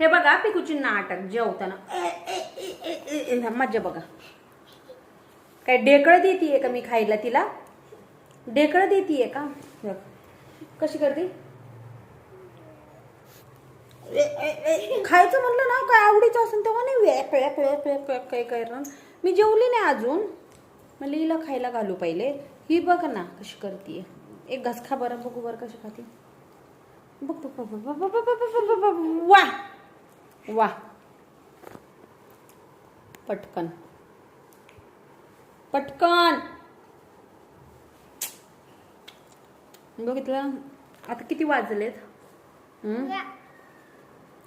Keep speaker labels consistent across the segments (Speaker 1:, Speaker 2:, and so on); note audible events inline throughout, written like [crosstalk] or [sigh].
Speaker 1: हे बघा पिकूची नाटक जेवताना मज्जा बघा काय ढेकळं देतीये का मी खायला तिला ढेकळं देतीये का बघ. कशी करते खायचं म्हटलं ना काय आवडीचं असेल तेव्हा नाही वेक वेक वेक वेक करणार मी जेवली नाही अजून मला हिला खायला घालू पहिले ही बघ ना कशी करते एक घास खा बरं बघू बरं कशी खाते बघ बघ बघ बघ बघ बघ बघ बघ बघ बघ वा वा पटकन. पटकन. बघितलं आता किती वाजलेत?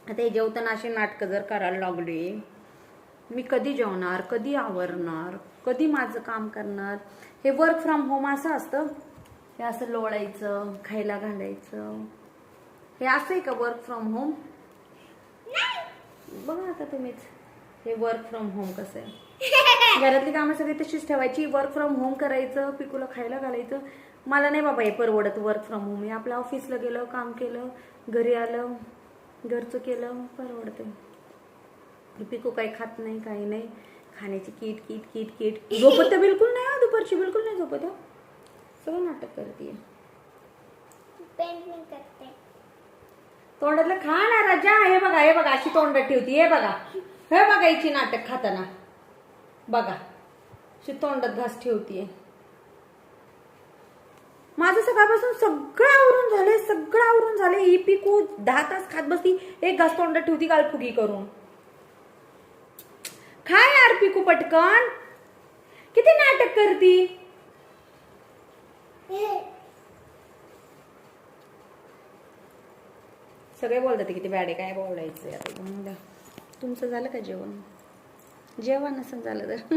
Speaker 1: आता हे जेवताना अशी नाटकं जर करायला लागली मी कधी जेवणार कधी आवरणार कधी माझं काम करणार? हे वर्क फ्रॉम होम असं असतं? हे असं लोळायचं खायला घालायचं? हे असं आहे का वर्क फ्रॉम होम बघा आता तुम्हीच. हे वर्क फ्रॉम होम कसं आहे. [laughs] घरातली कामं सगळी तशीच ठेवायची. वर्क फ्रॉम होम करायचं पिकूला खायला घालायचं. मला नाही बाबा हे परवडत वर्क फ्रॉम होम मी आपल्या ऑफिसला गेलं काम केलं घरी आलं घरचं केलं परवडतं. पिकू काही खात नाही काही नाही. खाण्याची किट किट किट किट. झोपत तर बिलकुल नाही हा दुपारची बिलकुल नाही झोपत हा. सगळं नाटक करते
Speaker 2: पेंटिंग करते.
Speaker 1: तोंडातलं खा ना राजा हे बघा हे बघा अशी तोंडात ठेवती हे बघा. हे बघा इची नाटक खाताना. बघा अशी तोंडात घास ठेवतीये. माझं सकाळपासून सगळं आवरून झालंय सगळं आवरून झालंय. ही पिकू दहा तास खात बसती एक घास तोंडात ठेवती गालफुगी करून. खा यार पिकू पटकन? किती नाटक करती? सगळे बोलतात किती बॅडे काय बोलायचं आता. तुमचं झालं का जेवण? जेवण असं झालं तर.